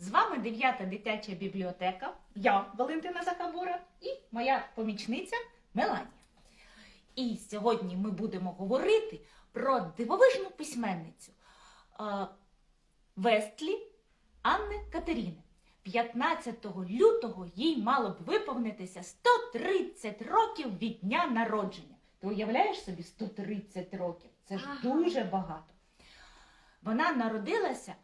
З вами 9 дитяча бібліотека, я Валентина Захабура і моя помічниця Меланія. І сьогодні ми будемо говорити про дивовижну письменницю Вестлі Анни Катеріни. 15 лютого їй мало б виповнитися 130 років від дня народження. Ти уявляєш собі 130 років? Це ж Ага. дуже багато. Вона народилася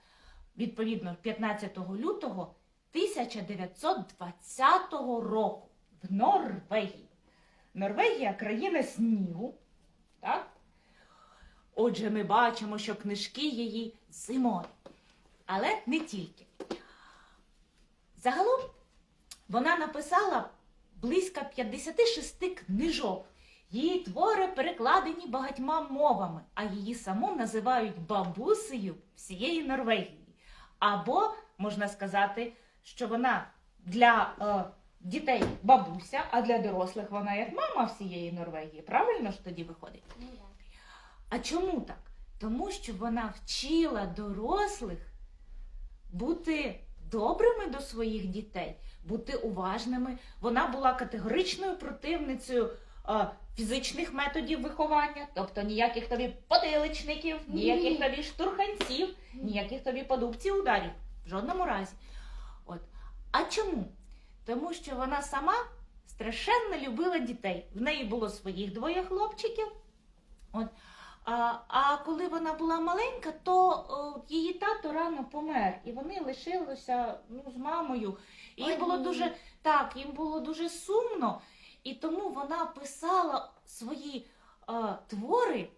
відповідно 15 лютого 1920 року в Норвегії. Норвегія країна снігу. Так? Отже, ми бачимо, що книжки її зимові. Але не тільки. Загалом вона написала близько 56 книжок. Її твори перекладені багатьма мовами, а її саму називають бабусею всієї Норвегії. Або можна сказати, що вона для е, дітей бабуся, а для дорослих вона як мама всієї Норвегії. Правильно ж тоді виходить? Ну. А чому так? Тому що вона вчила дорослих бути добрими до своїх дітей, бути уважними. Вона була категоричною противницею е, фізичних методів виховання, тобто ніяких тобі потиличників, ніяких тобі штурханців, ніяких тобі подубців ударів. В жодному разі. От. А чому? Тому що вона сама страшенно любила дітей. В неї було своїх двоє хлопчиків. От. А, а коли вона була маленька, то о, її тато рано помер, і вони лишилися ну, з мамою. І їм було дуже так, їм було дуже сумно, і тому вона писала свої е, твори.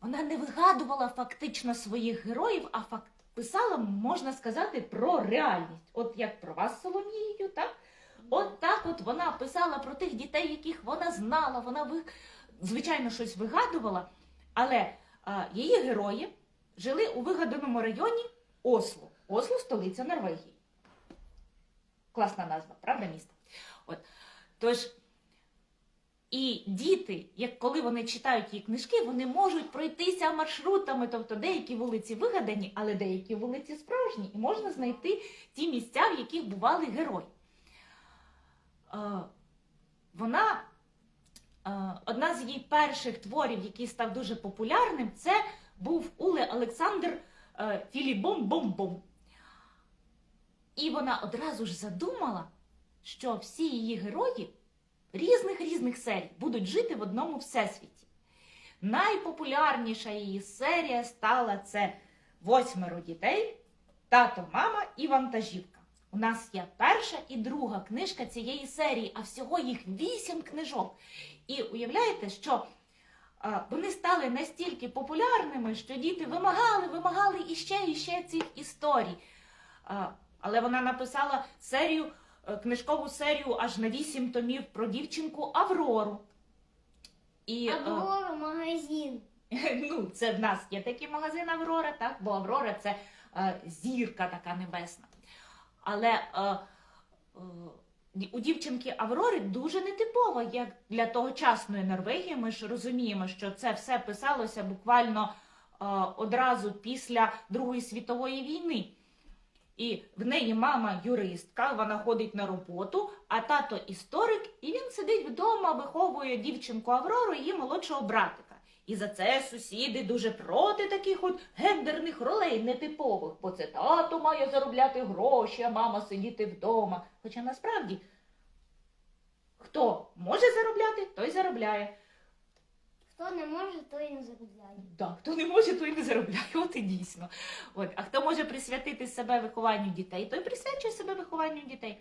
Вона не вигадувала фактично своїх героїв, а факт писала, можна сказати, про реальність. От як про вас, Соломією, так? От так от вона писала про тих дітей, яких вона знала. Вона ви... звичайно щось вигадувала, але а, її герої жили у вигаданому районі Осло. Осло столиця Норвегії. Класна назва, правда, місто? От. Тож, і діти, як коли вони читають її книжки, вони можуть пройтися маршрутами, тобто деякі вулиці вигадані, але деякі вулиці справжні, і можна знайти ті місця, в яких бували герої. Е, Вона Е, Одна з її перших творів, який став дуже популярним, це був Уле Олександр е, Філібом-бом-бом. І вона одразу ж задумала, що всі її герої різних різних серій будуть жити в одному всесвіті. Найпопулярніша її серія стала це восьмеро дітей, тато, мама і вантажівка. У нас є перша і друга книжка цієї серії, а всього їх вісім книжок. І уявляєте, що вони стали настільки популярними, що діти вимагали, вимагали іще і ще цих історій. Але вона написала серію, книжкову серію аж на вісім томів про дівчинку Аврору. І, е, Аврора магазин. ну, це в нас є такий магазин Аврора, так? Бо Аврора це е, зірка така небесна. Але е, е, у дівчинки Аврори дуже нетипово, як для тогочасної Норвегії. Ми ж розуміємо, що це все писалося буквально е, одразу після Другої світової війни. І в неї мама юристка, вона ходить на роботу, а тато історик, і він сидить вдома, виховує дівчинку Аврору її молодшого братика. І за це сусіди дуже проти таких от гендерних ролей нетипових, бо це тато має заробляти гроші, а мама сидіти вдома. Хоча насправді хто може заробляти, той заробляє. Хто не може, той не заробляє. Так, хто не може, той не заробляє. От і дійсно. От, а хто може присвятити себе вихованню дітей, той присвячує себе вихованню дітей.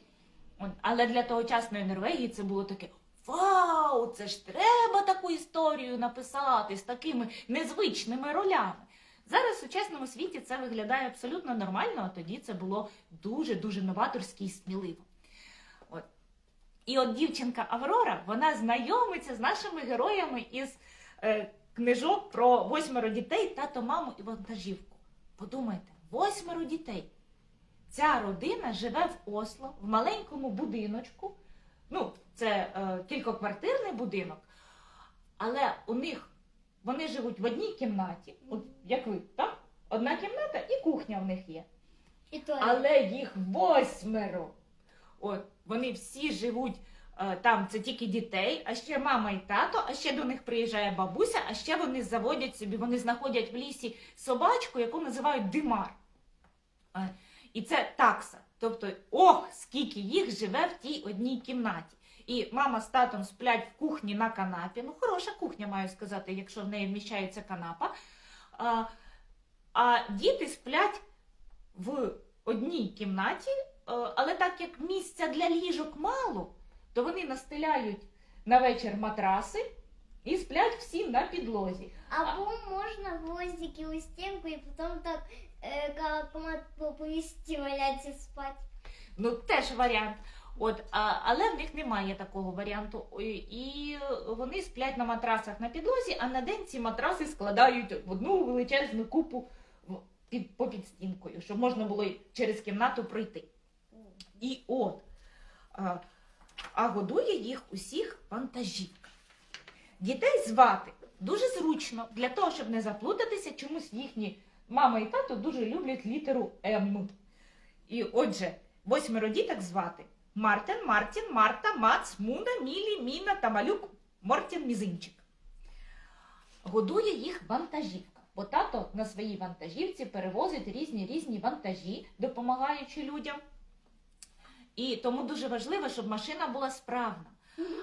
От, але для тогочасної Норвегії це було таке. Вау, це ж треба таку історію написати з такими незвичними ролями. Зараз в сучасному світі це виглядає абсолютно нормально, а тоді це було дуже-дуже новаторське і сміливо. От. І от дівчинка Аврора, вона знайомиться з нашими героями із книжок про восьмеро дітей, тато, маму і вантажівку. Подумайте, восьмеро дітей. Ця родина живе в Осло в маленькому будиночку. Ну, це е, кількоквартирний будинок, але у них вони живуть в одній кімнаті, от як ви, так? Одна кімната і кухня в них є. І але їх восьмеро. От, вони всі живуть е, там, це тільки дітей, а ще мама і тато, а ще до них приїжджає бабуся, а ще вони заводять собі, вони знаходять в лісі собачку, яку називають димар. Е, і це такса. Тобто, ох, скільки їх живе в тій одній кімнаті. І мама з татом сплять в кухні на канапі. Ну, хороша кухня, маю сказати, якщо в неї вміщається канапа. А, а діти сплять в одній кімнаті, е, але так як місця для ліжок мало, то вони настеляють на вечір матраси і сплять всі на підлозі. Або можна гвоздики у стінку і потім так е, по повісті валяться спати. Ну, теж варіант. От, а, але в них немає такого варіанту. І вони сплять на матрасах на підлозі, а на день ці матраси складають в одну величезну купу під, попід стінкою, щоб можна було через кімнату пройти. І от, а, годує їх усіх вантажівка. Дітей звати дуже зручно для того, щоб не заплутатися, чомусь їхні мама і тато дуже люблять літеру М. І отже, восьмеро діток звати Мартин, Мартін, Марта, Мац, Муна, Мілі, Міна та Малюк, Мортін, Мізинчик. Годує їх вантажівка, бо тато на своїй вантажівці перевозить різні різні вантажі, допомагаючи людям. І тому дуже важливо, щоб машина була справна.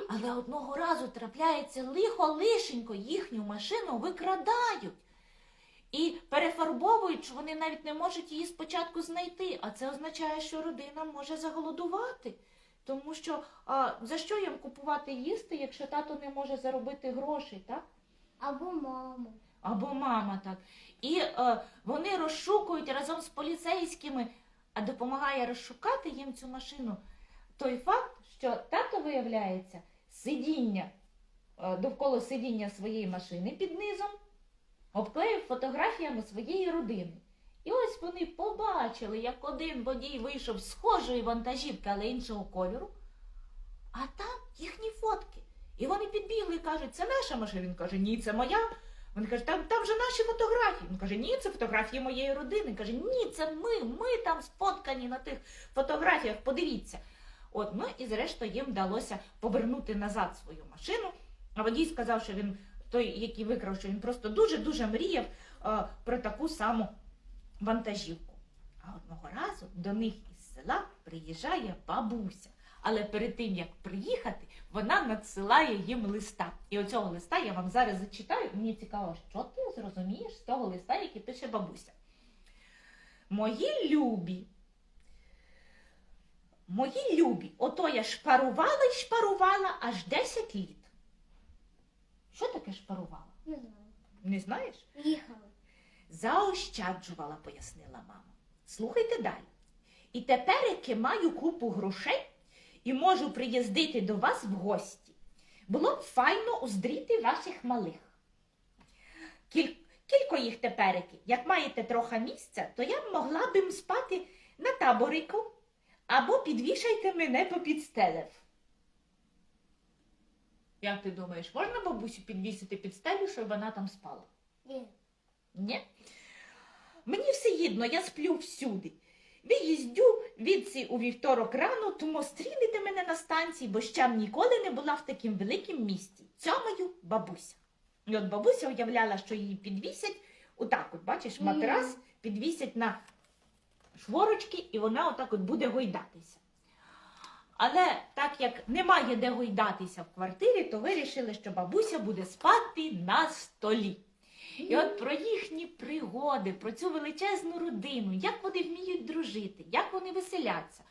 Але одного разу трапляється лихо лишенько, їхню машину викрадають. І перефарбовують, що вони навіть не можуть її спочатку знайти. А це означає, що родина може заголодувати. Тому що а, за що їм купувати їсти, якщо тато не може заробити грошей, так? Або маму. Або мама так. І е, вони розшукують разом з поліцейськими, а допомагає розшукати їм цю машину той факт, що тато виявляється сидіння е, довкола сидіння своєї машини під низом, обклеїв фотографіями своєї родини. І ось вони побачили, як один водій вийшов з схожої вантажівки, але іншого кольору, а там їхні фотки. І вони підбігли і кажуть, це наша машина. Він каже, ні, це моя. Він каже, там, там же наші фотографії. Він каже, ні, це фотографії моєї родини. Він каже, ні, це ми, ми там сфоткані на тих фотографіях, подивіться. От, ну і зрештою їм вдалося повернути назад свою машину. А водій сказав, що він той, який викрав, що він просто дуже-дуже мріяв е, про таку саму вантажівку. А одного разу до них із села приїжджає бабуся. Але перед тим як приїхати, вона надсилає їм листа. І оцього листа я вам зараз зачитаю. Мені цікаво, що ти зрозумієш з того листа, який пише бабуся. Мої любі. Мої любі, ото я шпарувала й шпарувала аж 10 літ. Що таке шпарувала? Не знаю. Не знаєш? Їхали. Заощаджувала, пояснила мама. Слухайте далі. І тепер, яки маю купу грошей і можу приїздити до вас в гості, було б файно уздріти ваших малих. Кіль... Кілько їх теперики, як маєте трохи місця, то я б могла б їм спати на таборику або підвішайте мене попід стелев. Як ти думаєш, можна бабусю підвісити під стелю, щоб вона там спала? Ні. Ні. Мені все їдно, я сплю всюди. Виїздю відси у вівторок рано, тому стрілите мене на станції, бо ще ніколи не була в таким великім місті. Цьомаю бабуся. І от бабуся уявляла, що її підвісять, отак от, бачиш, матрас підвісять на шворочки, і вона отак от буде гойдатися. Але так як немає де гойдатися в квартирі, то вирішили, що бабуся буде спати на столі. І от про їхні пригоди, про цю величезну родину, як вони вміють дружити, як вони веселяться.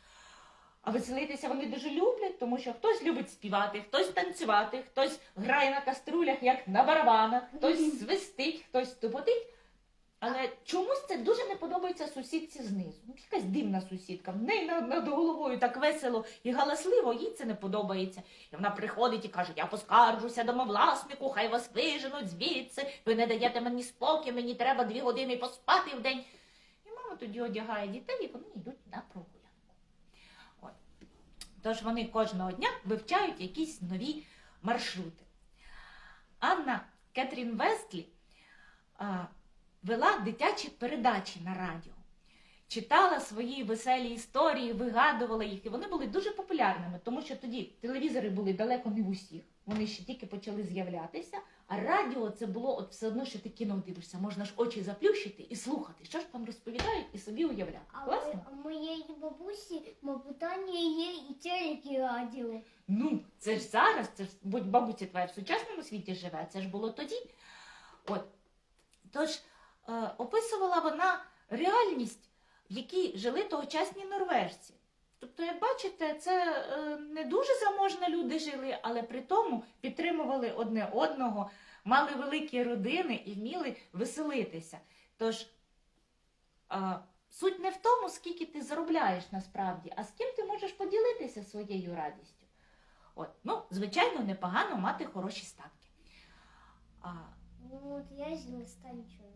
А веселитися вони дуже люблять, тому що хтось любить співати, хтось танцювати, хтось грає на каструлях, як на барабанах, хтось свистить, хтось тупотить. Але чомусь це дуже не подобається сусідці знизу. Ну, якась дивна сусідка. В неї над, над головою так весело і галасливо, їй це не подобається. І вона приходить і каже: Я поскаржуся домовласнику, хай вас виженуть звідси. Ви не даєте мені спокій, мені треба дві години поспати в день. І мама тоді одягає дітей, і вони йдуть на прогулянку. От. Тож вони кожного дня вивчають якісь нові маршрути. Анна Кетрін Вестлі вела дитячі передачі на радіо. читала свої веселі історії, вигадувала їх. І вони були дуже популярними, тому що тоді телевізори були далеко не в усіх. Вони ще тільки почали з'являтися. А радіо це було от все одно, що ти кіно дивишся. Можна ж очі заплющити і слухати, що ж там розповідають, і собі уявляти. А Класно? у моєї бабусі, мабутання є і телек, і радіо. Ну, це ж зараз, це ж будь бабуся твоя в сучасному світі живе, це ж було тоді. От. Тож описувала вона реальність, в якій жили тогочасні норвежці. Тобто, як бачите, це е, не дуже заможні люди жили, але при тому підтримували одне одного, мали великі родини і вміли веселитися. Тож е, суть не в тому, скільки ти заробляєш насправді, а з ким ти можеш поділитися своєю радістю. От, ну, звичайно, непогано мати хороші ставки. Ну от я з листа нічого.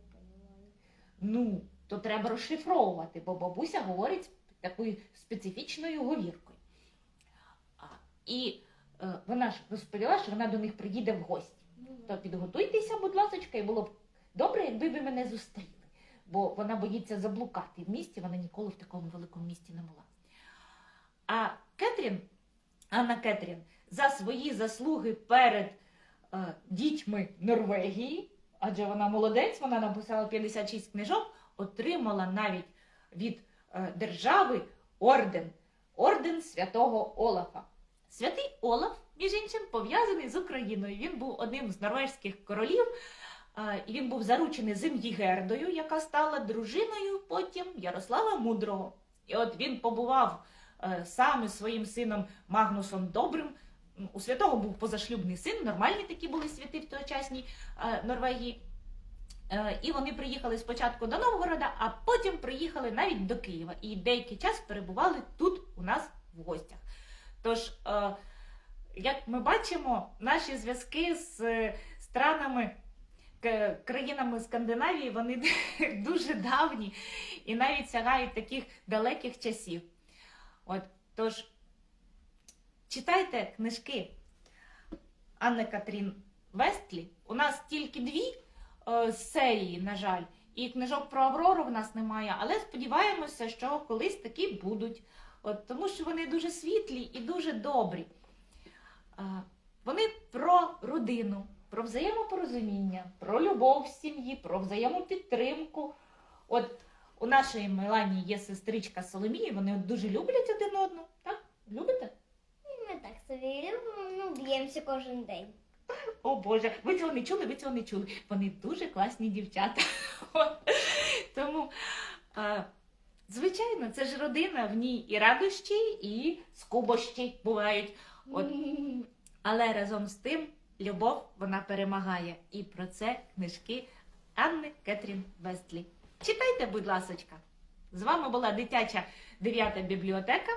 Ну, то треба розшифровувати, бо бабуся говорить такою специфічною говіркою. І е, вона ж розповіла, що вона до них приїде в гості. То підготуйтеся, будь ласка, і було б добре, якби ви мене зустріли. Бо вона боїться заблукати в місті, вона ніколи в такому великому місті не була. А Кетрін, Анна Кетрін, за свої заслуги перед е, дітьми Норвегії, адже вона молодець, вона написала 56 книжок, отримала навіть від е, держави орден, орден святого Олафа. Святий Олаф, між іншим, пов'язаний з Україною. Він був одним з норвезьких королів, е, і він був заручений Зим'їгердою, яка стала дружиною потім Ярослава Мудрого. І от він побував е, сам із своїм сином Магнусом Добрим. У святого був позашлюбний син, нормальні такі були святи в тогочасній е, Норвегії. Е, І вони приїхали спочатку до Новгорода, а потім приїхали навіть до Києва. І деякий час перебували тут у нас в гостях. Тож, е, як ми бачимо, наші зв'язки з странами, країнами Скандинавії, вони дуже давні і навіть сягають таких далеких часів. От, тож, читайте книжки Анни Катрін Вестлі. У нас тільки дві е, серії, на жаль, і книжок про Аврору в нас немає, але сподіваємося, що колись такі будуть. От, тому що вони дуже світлі і дуже добрі. А, Вони про родину, про взаємопорозуміння, про любов в сім'ї, про взаємопідтримку. От у нашої Мелані є сестричка Соломія, вони дуже люблять один одного. Так? Любите? Ну б'ємося кожен день. О Боже, ви цього не чули, ви цього не чули. Вони дуже класні дівчата. От. Тому, а, звичайно, це ж родина, в ній і радощі, і скубощі бувають. От. Але разом з тим любов вона перемагає. І про це книжки Анни Кетрін Вестлі. Читайте, будь ласочка. З вами була дитяча 9 бібліотека.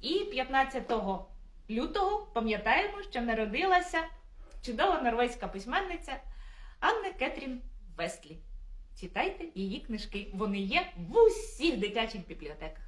І 15 лютого пам'ятаємо, що народилася чудова норвезька письменниця Анна Кетрін Вестлі. Читайте її книжки. Вони є в усіх дитячих бібліотеках.